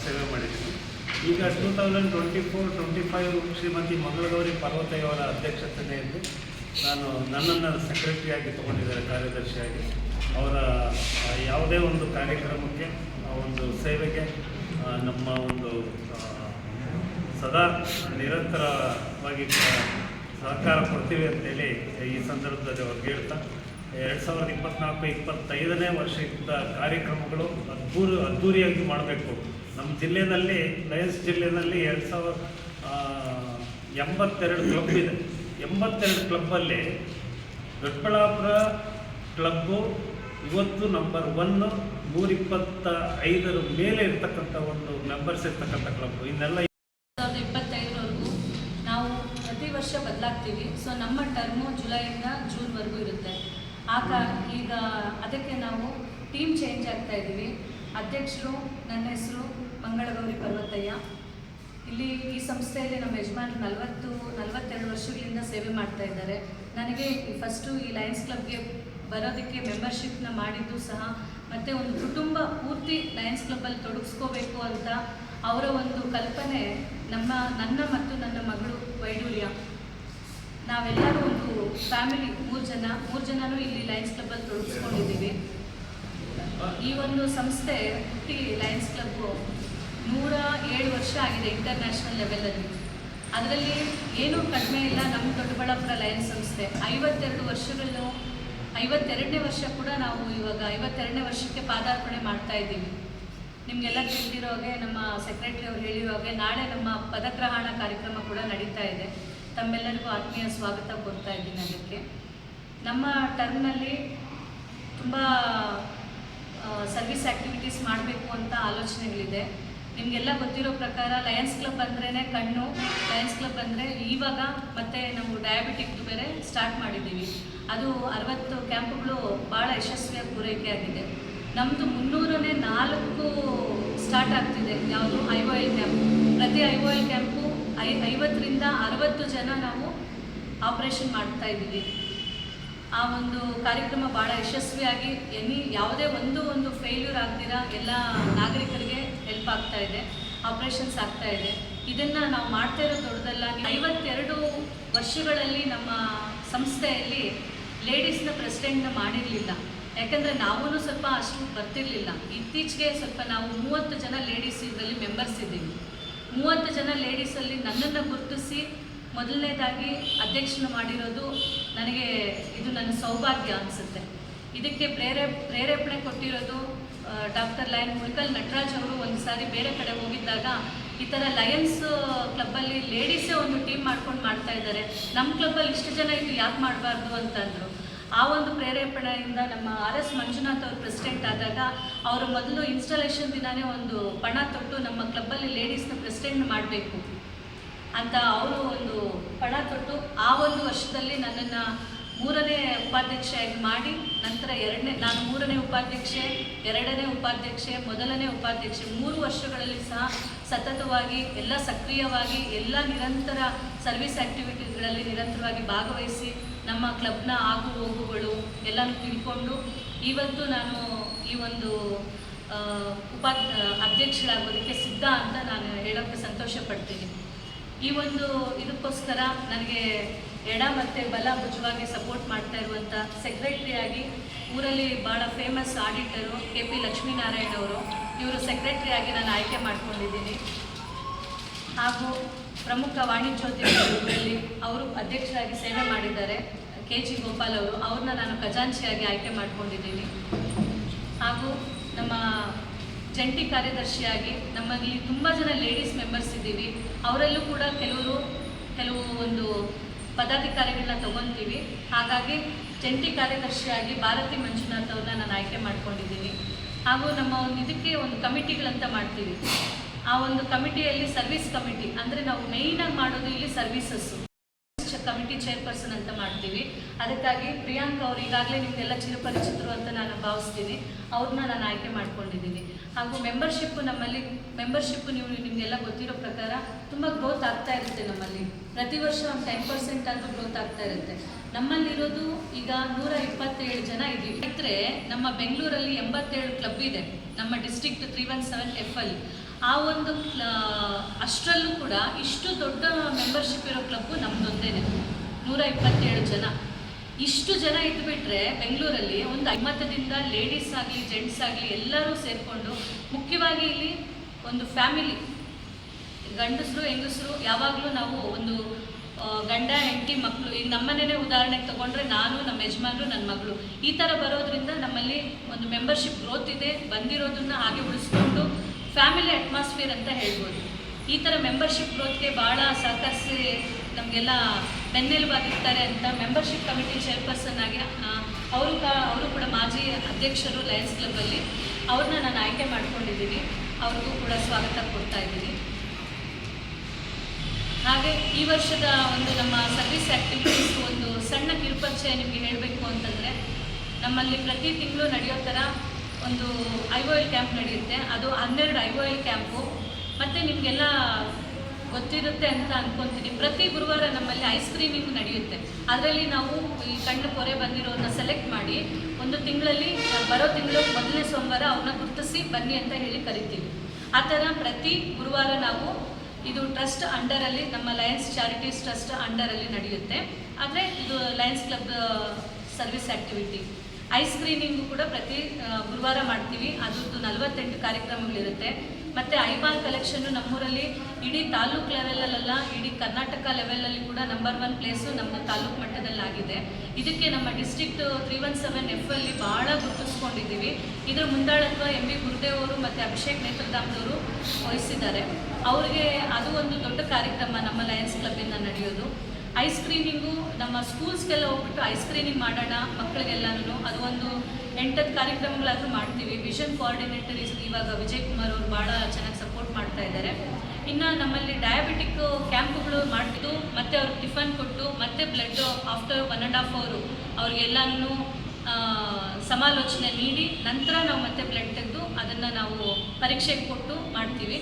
ಸೇವೆ ಮಾಡಿದ್ದೀನಿ ಈಗ two thousand twenty four twenty five Shrimati Mangalagauri ಪರ್ವತಯ್ಯವರ ಅಧ್ಯಕ್ಷತೆಯಲ್ಲಿ ನಾನು ನನ್ನನ್ನು ಸೆಕ್ರೆಟರಿಯಾಗಿ ತೊಗೊಂಡಿದ್ದಾರೆ, ಕಾರ್ಯದರ್ಶಿಯಾಗಿ. ಅವರ ಯಾವುದೇ ಒಂದು ಕಾರ್ಯಕ್ರಮಕ್ಕೆ ಒಂದು ಸೇವೆಗೆ ನಮ್ಮ ಒಂದು ಸದಾ ನಿರಂತರವಾಗಿ ಸಹಕಾರ ಕೊಡ್ತೀವಿ ಅಂತೇಳಿ ಈ ಸಂದರ್ಭದಲ್ಲಿ ಅವ್ರಿಗೆ ಹೇಳ್ತಾ ಎರಡು ಸಾವಿರದ ಇಪ್ಪತ್ನಾಲ್ಕು, ಇಪ್ಪತ್ತೈದನೇ ವರ್ಷದಿಂದ ಕಾರ್ಯಕ್ರಮಗಳು ಅದ್ಭೂರಿ ಅದ್ಧೂರಿಯಾಗಿ ಮಾಡಬೇಕು. ನಮ್ಮ ಜಿಲ್ಲೆಯಲ್ಲಿ ಲಯನ್ಸ್ ಜಿಲ್ಲೆಯಲ್ಲಿ ಎರಡು ಸಾವಿರ ಎಂಬತ್ತೆರಡು ಕ್ಲಬ್ ಇದೆ. ಎಂಬತ್ತೆರಡು ಕ್ಲಬ್ಬಲ್ಲಿ ದೊಡ್ಡಬಳ್ಳಾಪುರ ಕ್ಲಬ್ಬು ಇವತ್ತು ನಂಬರ್ ಒನ್ ನೂರಿಪ್ಪತ್ತ ಐದರ ಮೇಲೆ ಇರ್ತಕ್ಕಂಥ ಒಂದು ಮೆಂಬರ್ಸ್ ಇರ್ತಕ್ಕಂಥ ಕ್ಲಬ್ ಇನ್ನೆಲ್ಲ ಸಾವಿರದ ಇಪ್ಪತ್ತೈದರವರೆಗೂ ನಾವು ಪ್ರತಿ ವರ್ಷ ಬದಲಾಗ್ತೀವಿ. ಸೊ ನಮ್ಮ ಟರ್ಮು ಜುಲೈಯಿಂದ ಜೂನ್ವರೆಗೂ ಇರುತ್ತೆ. ಆಗ ಈಗ ಅದಕ್ಕೆ ನಾವು ಟೀಮ್ ಚೇಂಜ್ ಆಗ್ತಾ ಇದ್ದೀವಿ. ಅಧ್ಯಕ್ಷರು, ನನ್ನ ಹೆಸರು ಮಂಗಳಗೌರಿ ಪರ್ವತಯ್ಯ. ಇಲ್ಲಿ ಈ ಸಂಸ್ಥೆಯಲ್ಲಿ ನಮ್ಮ ಯಜಮಾನರು ನಲವತ್ತು, ನಲವತ್ತೆರಡು ವರ್ಷಗಳಿಂದ ಸೇವೆ ಮಾಡ್ತಾ ಇದ್ದಾರೆ. ನನಗೆ ಫಸ್ಟು ಈ ಲಯನ್ಸ್ ಕ್ಲಬ್ಗೆ ಬರೋದಕ್ಕೆ ಮೆಂಬರ್ಶಿಪ್ನ ಮಾಡಿದ್ದು ಸಹ ಮತ್ತು ಒಂದು ಕುಟುಂಬ ಪೂರ್ತಿ ಲಯನ್ಸ್ ಕ್ಲಬ್ಬಲ್ಲಿ ತೊಡಗಿಸ್ಕೋಬೇಕು ಅಂತ ಅವರ ಒಂದು ಕಲ್ಪನೆ ನಮ್ಮ, ನನ್ನ ಮತ್ತು ನನ್ನ ಮಗಳು ವೈಡೂರ್ಯ ಫ್ಯಾಮಿಲಿ ಮೂರು ಜನ, ಮೂರು ಜನನೂ ಇಲ್ಲಿ ಲಯನ್ಸ್ ಕ್ಲಬ್ಬಲ್ಲಿ ತೊಡಗಿಸ್ಕೊಂಡಿದ್ದೀವಿ. ಈ ಒಂದು ಸಂಸ್ಥೆ ಹುಟ್ಟಿ ಲಯನ್ಸ್ ಕ್ಲಬ್ ನೂರ ಏಳು ವರ್ಷ ಆಗಿದೆ ಇಂಟರ್ನ್ಯಾಷನಲ್ ಲೆವೆಲಲ್ಲಿ ಅದರಲ್ಲಿ ಏನೂ ಕಡಿಮೆ ಇಲ್ಲ ನಮ್ಮ ದೊಡ್ಡಬಳ್ಳಾಪುರ ಲಯನ್ಸ್ ಸಂಸ್ಥೆ. ಐವತ್ತೆರಡು ವರ್ಷಗಳು ಐವತ್ತೆರಡನೇ ವರ್ಷ ಕೂಡ ನಾವು ಇವಾಗ ಐವತ್ತೆರಡನೇ ವರ್ಷಕ್ಕೆ ಪಾದಾರ್ಪಣೆ ಮಾಡ್ತಾ ಇದ್ದೀವಿ. ನಿಮಗೆಲ್ಲ ತಿಳಿದಿರೋ ಹಾಗೆ ನಮ್ಮ ಸೆಕ್ರೆಟರಿ ಅವರು ಹೇಳಿರೋ ಹಾಗೆ ನಾಳೆ ನಮ್ಮ ಪದಗ್ರಹಣ ಕಾರ್ಯಕ್ರಮ ಕೂಡ ನಡೀತಾ ಇದೆ. ತಮ್ಮೆಲ್ಲರಿಗೂ ಆತ್ಮೀಯ ಸ್ವಾಗತ ಕೋರ್ತಾ ಇದ್ದೀನಿ ಅದಕ್ಕೆ. ನಮ್ಮ ಟರ್ಮ್ನಲ್ಲಿ ತುಂಬ ಸರ್ವಿಸ್ ಆ್ಯಕ್ಟಿವಿಟೀಸ್ ಮಾಡಬೇಕು ಅಂತ ಆಲೋಚನೆಗಳಿದೆ. ನಿಮಗೆಲ್ಲ ಗೊತ್ತಿರೋ ಪ್ರಕಾರ ಲಯನ್ಸ್ ಕ್ಲಬ್ ಅಂದ್ರೇ ಕಣ್ಣು, ಲಯನ್ಸ್ ಕ್ಲಬ್ ಅಂದರೆ ಇವಾಗ ಮತ್ತೆ ನಾವು ಡಯಾಬಿಟಿಕ್ದು ಬೇರೆ ಸ್ಟಾರ್ಟ್ ಮಾಡಿದ್ದೀವಿ. ಅದು ಅರವತ್ತು ಕ್ಯಾಂಪ್ಗಳು ಭಾಳ ಯಶಸ್ವಿಯಾಗಿ ಪೂರೈಕೆ ಆಗಿದೆ. ನಮ್ಮದು ಮುನ್ನೂರನೇ ನಾಲ್ಕು ಸ್ಟಾರ್ಟ್ ಆಗ್ತಿದೆ, ಯಾವುದು ಐ ಒ ಎಲ್ ಕ್ಯಾಂಪ್. ಪ್ರತಿ ಐ ಒ ಎಲ್ ಕ್ಯಾಂಪು ಐ, ಐವತ್ತರಿಂದ ಅರವತ್ತು ಜನ ನಾವು ಆಪ್ರೇಷನ್ ಮಾಡ್ತಾ ಇದ್ದೀವಿ. ಆ ಒಂದು ಕಾರ್ಯಕ್ರಮ ಭಾಳ ಯಶಸ್ವಿಯಾಗಿ ಎನಿ ಯಾವುದೇ ಒಂದು ಒಂದು ಫೇಲ್ಯೂರ್ ಆಗ್ದಿರ, ಎಲ್ಲ ನಾಗರಿಕರಿಗೆ ಹೆಲ್ಪ್ ಆಗ್ತಾ ಇದೆ ಆಪ್ರೇಷನ್ಸ್ ಆಗ್ತಾ ಇದೆ. ಇದನ್ನು ನಾವು ಮಾಡ್ತಾ ಇರೋ ದೊಡ್ಡದಲ್ಲ, ಐವತ್ತೆರಡು ವರ್ಷಗಳಲ್ಲಿ ನಮ್ಮ ಸಂಸ್ಥೆಯಲ್ಲಿ ಲೇಡೀಸ್ನ ಪ್ರೆಸಿಡೆಂಟ್ನ ಮಾಡಿರಲಿಲ್ಲ. ಯಾಕಂದರೆ ನಾವೂ ಸ್ವಲ್ಪ ಅಷ್ಟು ಬರ್ತಿರಲಿಲ್ಲ. ಇತ್ತೀಚೆಗೆ ಸ್ವಲ್ಪ ನಾವು ಮೂವತ್ತು ಜನ ಲೇಡೀಸ್ ಇದರಲ್ಲಿ ಮೆಂಬರ್ಸ್ ಇದ್ದೀವಿ. ಮೂವತ್ತು ಜನ ಲೇಡೀಸಲ್ಲಿ ನನ್ನನ್ನು ಗುರುತಿಸಿ ಮೊದಲನೇದಾಗಿ ಅಧ್ಯಕ್ಷನ ಮಾಡಿರೋದು ನನಗೆ ಇದು ನನ್ನ ಸೌಭಾಗ್ಯ ಅನಿಸುತ್ತೆ. ಇದಕ್ಕೆ ಪ್ರೇರೇ, ಪ್ರೇರೇಪಣೆ ಕೊಟ್ಟಿರೋದು ಡಾಕ್ಟರ್ ಲಯನ್ ಮುಳ್ಕಲ್ ನಟರಾಜ್ ಅವರು ಒಂದು ಸಾರಿ ಬೇರೆ ಕಡೆ ಹೋಗಿದ್ದಾಗ ಈ ಥರ ಲಯನ್ಸ್ ಕ್ಲಬ್ಬಲ್ಲಿ ಲೇಡೀಸೇ ಒಂದು ಟೀಮ್ ಮಾಡ್ಕೊಂಡು ಮಾಡ್ತಾ ಇದ್ದಾರೆ. ನಮ್ಮ ಕ್ಲಬ್ಬಲ್ಲಿ ಇಷ್ಟು ಜನ ಇದು ಯಾಕೆ ಮಾಡಬಾರ್ದು ಅಂತಂದರು. ಆ ಒಂದು ಪ್ರೇರೇಪಣೆಯಿಂದ ನಮ್ಮ ಆರ್ ಎಸ್ ಮಂಜುನಾಥ್ ಅವರು ಪ್ರೆಸಿಡೆಂಟ್ ಆದಾಗ ಅವರು ಮೊದಲು ಇನ್ಸ್ಟಾಲೇಷನ್ ದಿನಾನೇ ಒಂದು ಪಣ ತೊಟ್ಟು ನಮ್ಮ ಕ್ಲಬ್ಬಲ್ಲಿ ಲೇಡೀಸ್ನ ಪ್ರೆಸಿಡೆಂಟ್ ಮಾಡಬೇಕು ಅಂತ ಅವರು ಒಂದು ಪಣ ತೊಟ್ಟು ಆ ಒಂದು ವರ್ಷದಲ್ಲಿ ನನ್ನನ್ನು ಮೂರನೇ ಉಪಾಧ್ಯಕ್ಷೆಯಾಗಿ ಮಾಡಿ, ನಂತರ ಎರಡನೇ, ನಾನು ಮೂರನೇ ಉಪಾಧ್ಯಕ್ಷೆ, ಎರಡನೇ ಉಪಾಧ್ಯಕ್ಷೆ, ಮೊದಲನೇ ಉಪಾಧ್ಯಕ್ಷೆ, ಮೂರು ವರ್ಷಗಳಲ್ಲಿ ಸಹ ಸತತವಾಗಿ, ಎಲ್ಲ ಸಕ್ರಿಯವಾಗಿ, ಎಲ್ಲ ನಿರಂತರ ಸರ್ವಿಸ್ ಆ್ಯಕ್ಟಿವಿಟೀಸ್ಗಳಲ್ಲಿ ನಿರಂತರವಾಗಿ ಭಾಗವಹಿಸಿ ನಮ್ಮ ಕ್ಲಬ್ನ ಆಗು ಹೋಗುಗಳು ಎಲ್ಲನೂ ತಿಳ್ಕೊಂಡು ಇವತ್ತು ನಾನು ಈ ಒಂದು ಉಪಾ ಅಧ್ಯಕ್ಷರಾಗೋದಕ್ಕೆ ಸಿದ್ಧ ಅಂತ ನಾನು ಹೇಳೋಕ್ಕೆ ಸಂತೋಷ ಪಡ್ತೀನಿ ಈ ಒಂದು ಇದಕ್ಕೋಸ್ಕರ ನನಗೆ ಎಡ ಮತ್ತು ಬಲ ಭುಜವಾಗಿ ಸಪೋರ್ಟ್ ಮಾಡ್ತಾ ಇರುವಂಥ ಸೆಕ್ರೆಟ್ರಿಯಾಗಿ ಊರಲ್ಲಿ ಭಾಳ famous auditor K P Lakshminarayana ಅವರು. ಇವರು ಸೆಕ್ರೆಟ್ರಿಯಾಗಿ ನಾನು ಆಯ್ಕೆ ಮಾಡ್ಕೊಂಡಿದ್ದೀನಿ. ಹಾಗೂ ಪ್ರಮುಖ ವಾಣಿಜ್ಯೋದ್ಯಮದಲ್ಲಿ ಅವರು ಅಧ್ಯಕ್ಷರಾಗಿ ಸೇವೆ ಮಾಡಿದ್ದಾರೆ ಕೆ ಜಿ ಗೋಪಾಲ್ ಅವರು. ಅವ್ರನ್ನ ನಾನು ಖಜಾಂಚಿಯಾಗಿ ಆಯ್ಕೆ ಮಾಡ್ಕೊಂಡಿದ್ದೀನಿ. ಹಾಗೂ ನಮ್ಮ ಜಂಟಿ ಕಾರ್ಯದರ್ಶಿಯಾಗಿ ನಮ್ಮಲ್ಲಿ ತುಂಬ ಜನ ಲೇಡೀಸ್ ಮೆಂಬರ್ಸ್ ಇದ್ದೀವಿ. ಅವರಲ್ಲೂ ಕೂಡ ಕೆಲವರು, ಕೆಲವು ಒಂದು ಪದಾಧಿಕಾರಿಗಳನ್ನ ತಗೊತೀವಿ. ಹಾಗಾಗಿ ಜಂಟಿ ಕಾರ್ಯದರ್ಶಿಯಾಗಿ ಭಾರತಿ ಮಂಜುನಾಥ್ ಅವ್ರನ್ನ ನಾನು ಆಯ್ಕೆ ಮಾಡ್ಕೊಂಡಿದ್ದೀನಿ. ಹಾಗೂ ನಮ್ಮ ಒಂದು ಇದಕ್ಕೆ ಒಂದು ಕಮಿಟಿಗಳಂತ ಮಾಡ್ತೀವಿ. ಆ ಒಂದು ಕಮಿಟಿಯಲ್ಲಿ ಸರ್ವಿಸ್ ಕಮಿಟಿ, ಅಂದರೆ ನಾವು ಮೇಯ್ನಾಗಿ ಮಾಡೋದು ಇಲ್ಲಿ ಸರ್ವಿಸಸ್ಸು ಕಮಿಟಿ ಚೇರ್ಪರ್ಸನ್ ಅಂತ ಮಾಡ್ತೀವಿ. ಅದಕ್ಕಾಗಿ ಪ್ರಿಯಾಂಕ್ ಅವರು ಈಗಾಗಲೇ ನಿಮ್ಗೆಲ್ಲ ಚಿರಪರಿಚಿತರು ಅಂತ ನಾನು ಭಾವಿಸ್ತೀನಿ. ಅವ್ರನ್ನ ನಾನು ಆಯ್ಕೆ ಮಾಡ್ಕೊಂಡಿದ್ದೀನಿ. ಹಾಗೂ ಮೆಂಬರ್ಶಿಪ್ ನಮ್ಮಲ್ಲಿ ಮೆಂಬರ್ಶಿಪ್ ನೀವು ನಿಮಗೆಲ್ಲ ಗೊತ್ತಿರೋ ಪ್ರಕಾರ ತುಂಬ ಗ್ರೋತ್ ಆಗ್ತಾ ಇರುತ್ತೆ ನಮ್ಮಲ್ಲಿ. ಪ್ರತಿ ವರ್ಷ ಒಂದು ಟೆನ್ ಪರ್ಸೆಂಟ್ ಆದರೂ ಗ್ರೋತ್ ಆಗ್ತಾ ಇರುತ್ತೆ. ನಮ್ಮಲ್ಲಿರೋದು ಈಗ ನೂರ ಇಪ್ಪತ್ತೇಳು ಜನ ಇದ್ದೀವಿ. ಇದ್ರೆ ನಮ್ಮ ಬೆಂಗಳೂರಲ್ಲಿ ಎಂಬತ್ತೇಳು ಕ್ಲಬ್ ಇದೆ. ನಮ್ಮ district three one seven F ಅಲ್ಲಿ ಆ ಒಂದು ಅಷ್ಟರಲ್ಲೂ ಕೂಡ ಇಷ್ಟು ದೊಡ್ಡ ಮೆಂಬರ್ಶಿಪ್ ಇರೋ ಕ್ಲಬ್ಬು ನಮ್ಮದೊಂದೇನೆ ನೂರ ಇಪ್ಪತ್ತೇಳು ಜನ. ಇಷ್ಟು ಜನ ಇದ್ಬಿಟ್ರೆ ಬೆಂಗಳೂರಲ್ಲಿ ಒಂದು ಐಮತದಿಂದ ಲೇಡೀಸ್ ಆಗಲಿ ಜೆಂಟ್ಸ್ ಆಗಲಿ ಎಲ್ಲರೂ ಸೇರಿಕೊಂಡು ಮುಖ್ಯವಾಗಿ ಇಲ್ಲಿ ಒಂದು ಫ್ಯಾಮಿಲಿ ಗಂಡಸರು, ಹೆಂಗಸರು, ಯಾವಾಗಲೂ ನಾವು ಒಂದು ಗಂಡ, ಹೆಂಡತಿ ಮಕ್ಕಳು ಈಗ ನಮ್ಮನೇನೆ ಉದಾಹರಣೆಗೆ ತಗೊಂಡ್ರೆ ನಾನು, ನಮ್ಮ ಯಜಮಾನರು, ನನ್ನ ಮಗಳು. ಈ ಥರ ಬರೋದ್ರಿಂದ ನಮ್ಮಲ್ಲಿ ಒಂದು ಮೆಂಬರ್ಶಿಪ್ ಗ್ರೋತ್ ಇದೆ. ಬಂದಿರೋದನ್ನ ಹಾಗೆ ಉಳಿಸ್ಕೊಂಡು ಫ್ಯಾಮಿಲಿ ಅಟ್ಮಾಸ್ಫಿಯರ್ ಅಂತ ಹೇಳ್ಬೋದು. ಈ ಥರ ಮೆಂಬರ್ಶಿಪ್ ಗ್ರೋತ್ಗೆ ಭಾಳ ಸಹಕರಿಸಿ ನಮಗೆಲ್ಲ ಬೆನ್ನೆಲುಬಾಗಿರ್ತಾರೆ ಅಂತ ಮೆಂಬರ್ಶಿಪ್ ಕಮಿಟಿ ಚೇರ್ಪರ್ಸನ್ ಆಗಿ ಅವರು ಅವರು ಕೂಡ ಮಾಜಿ ಅಧ್ಯಕ್ಷರು ಲಯನ್ಸ್ ಕ್ಲಬ್ಬಲ್ಲಿ ಅವ್ರನ್ನ ನಾನು ಆಯ್ಕೆ ಮಾಡ್ಕೊಂಡಿದ್ದೀನಿ. ಅವ್ರಿಗೂ ಕೂಡ ಸ್ವಾಗತ ಕೊಡ್ತಾ ಇದ್ದೀನಿ. ಹಾಗೆ ಈ ವರ್ಷದ ಒಂದು ನಮ್ಮ ಸರ್ವಿಸ್ ಆ್ಯಕ್ಟಿವಿಟೀಸ್ ಒಂದು ಸಣ್ಣ ಕಿರುಪರಿಚಯ ನಿಮಗೆ ಹೇಳಬೇಕು ಅಂತಂದರೆ, ನಮ್ಮಲ್ಲಿ ಪ್ರತಿ ತಿಂಗಳು ನಡೆಯೋ ಥರ ಒಂದು ಐ ಒ ಎಲ್ ಕ್ಯಾಂಪ್ ನಡೆಯುತ್ತೆ. ಅದು ಹನ್ನೆರಡು ಐ ಒ ಎಲ್ ಕ್ಯಾಂಪು. ಮತ್ತು ನಿಮಗೆಲ್ಲ ಗೊತ್ತಿರುತ್ತೆ ಅಂತ ಅನ್ಕೊಂತೀನಿ. ಪ್ರತಿ ಗುರುವಾರ ನಮ್ಮಲ್ಲಿ ಐಸ್ ಕ್ರೀಮಿಂಗ್ ನಡೆಯುತ್ತೆ. ಅದರಲ್ಲಿ ನಾವು ಈ ಕಣ್ಣು ಪೊರೆ ಬಂದಿರೋನ್ನ ಸೆಲೆಕ್ಟ್ ಮಾಡಿ ಒಂದು ತಿಂಗಳಲ್ಲಿ, ಬರೋ ತಿಂಗಳು ಮೊದಲನೇ ಸೋಮವಾರ ಅವ್ರನ್ನ ಗುರುತಿಸಿ ಬನ್ನಿ ಅಂತ ಹೇಳಿ ಕರಿತೀವಿ. ಆ ಥರ ಪ್ರತಿ ಗುರುವಾರ ನಾವು ಇದು ಟ್ರಸ್ಟ್ ಅಂಡರಲ್ಲಿ, ನಮ್ಮ ಲಯನ್ಸ್ ಚಾರಿಟೀಸ್ ಟ್ರಸ್ಟ್ ಅಂಡರಲ್ಲಿ ನಡೆಯುತ್ತೆ. ಆದರೆ ಇದು Lions club service activity eye screening ಕೂಡ ಪ್ರತಿ ಗುರುವಾರ ಮಾಡ್ತೀವಿ. ಅದ್ರದ್ದು ನಲವತ್ತೆಂಟು ಕಾರ್ಯಕ್ರಮಗಳಿರುತ್ತೆ. ಮತ್ತು ಐಬಾಲ್ ಕಲೆಕ್ಷನ್ನು ನಮ್ಮೂರಲ್ಲಿ ಇಡೀ ತಾಲೂಕ್ ಲೆವೆಲಲ್ಲ ಇಡೀ ಕರ್ನಾಟಕ ಲೆವೆಲಲ್ಲಿ ಕೂಡ ನಂಬರ್ ಒನ್ ಪ್ಲೇಸು ನಮ್ಮ ತಾಲೂಕು ಮಟ್ಟದಲ್ಲಿ ಆಗಿದೆ ಇದಕ್ಕೆ ನಮ್ಮ district three one seven F ಅಲ್ಲಿ ಭಾಳ ಗುರುತಿಸ್ಕೊಂಡಿದ್ದೀವಿ. ಇದರ ಮುಂದಾಳತ್ವ ಎಂ ಬಿ ಗುರುದೇವ್ ಅವರು ಮತ್ತು ಅಭಿಷೇಕ್ ನೇತ್ರಧಾಮದವರು ವಹಿಸಿದ್ದಾರೆ. ಅವ್ರಿಗೆ ಅದು ಒಂದು ದೊಡ್ಡ ಕಾರ್ಯಕ್ರಮ ನಮ್ಮ ಲಯನ್ಸ್ ಐಸ್ ಕ್ರೀನಿಂಗು ನಮ್ಮ ಸ್ಕೂಲ್ಸ್ಗೆಲ್ಲ ಹೋಗ್ಬಿಟ್ಟು ಐಸ್ ಕ್ರೀನಿಂಗ್ ಮಾಡೋಣ ಮಕ್ಕಳಿಗೆಲ್ಲನೂ ಅದು ಒಂದು ಎಂಟತ್ತು ಕಾರ್ಯಕ್ರಮಗಳಾದರೂ ಮಾಡ್ತೀವಿ. ವಿಷನ್ ಕೋಆರ್ಡಿನೇಟರ್ ಇವಾಗ ವಿಜಯ್ ಕುಮಾರ್ ಅವರು ಭಾಳ ಚೆನ್ನಾಗಿ ಸಪೋರ್ಟ್ ಮಾಡ್ತಾ ಇದ್ದಾರೆ. ಇನ್ನು ನಮ್ಮಲ್ಲಿ ಡಯಾಬಿಟಿಕ್ ಕ್ಯಾಂಪ್ಗಳು ಮಾಡ್ತಿದ್ದು, ಮತ್ತೆ ಅವ್ರಿಗೆ ಟಿಫನ್ ಕೊಟ್ಟು, ಮತ್ತೆ blood after one and half ಅವರು ಅವ್ರಿಗೆಲ್ಲನೂ ಸಮಾಲೋಚನೆ ನೀಡಿ, ನಂತರ ನಾವು ಮತ್ತೆ ಬ್ಲಡ್ ತೆಗೆದು ಅದನ್ನು ನಾವು ಪರೀಕ್ಷೆಗೆ ಕೊಟ್ಟು ಮಾಡ್ತೀವಿ.